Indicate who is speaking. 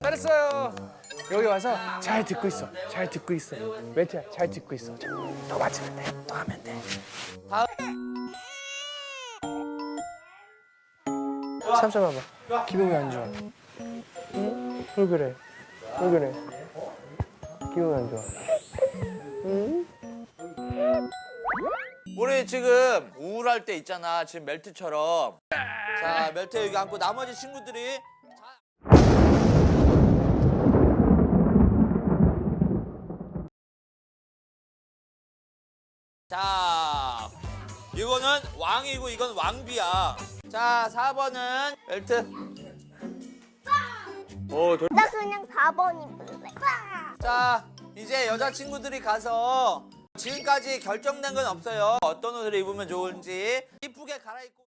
Speaker 1: 잘했어요. 여기 와서 잘 듣고 있어. 잘 듣고 있어. 멘트야, 잘 듣고 있어. 너 맞으면 돼. 너 하면 돼. 삼촌 봐봐. 기분이 안 좋아. 응? 왜 그래? 왜 그래? 기분이 안 좋아.
Speaker 2: 우리 지금 우울할 때 있잖아. 지금 멜트처럼. 자, 멜트 여기 앉고 나머지 친구들이 자, 이거는 왕이고 이건 왕비야. 자, 4번은 멜트. 오, 돌...
Speaker 3: 나 그냥 4번 입을래.
Speaker 2: 자, 이제 여자친구들이 가서 지금까지 결정된 건 없어요. 어떤 옷을 입으면 좋은지 이쁘게 갈아입고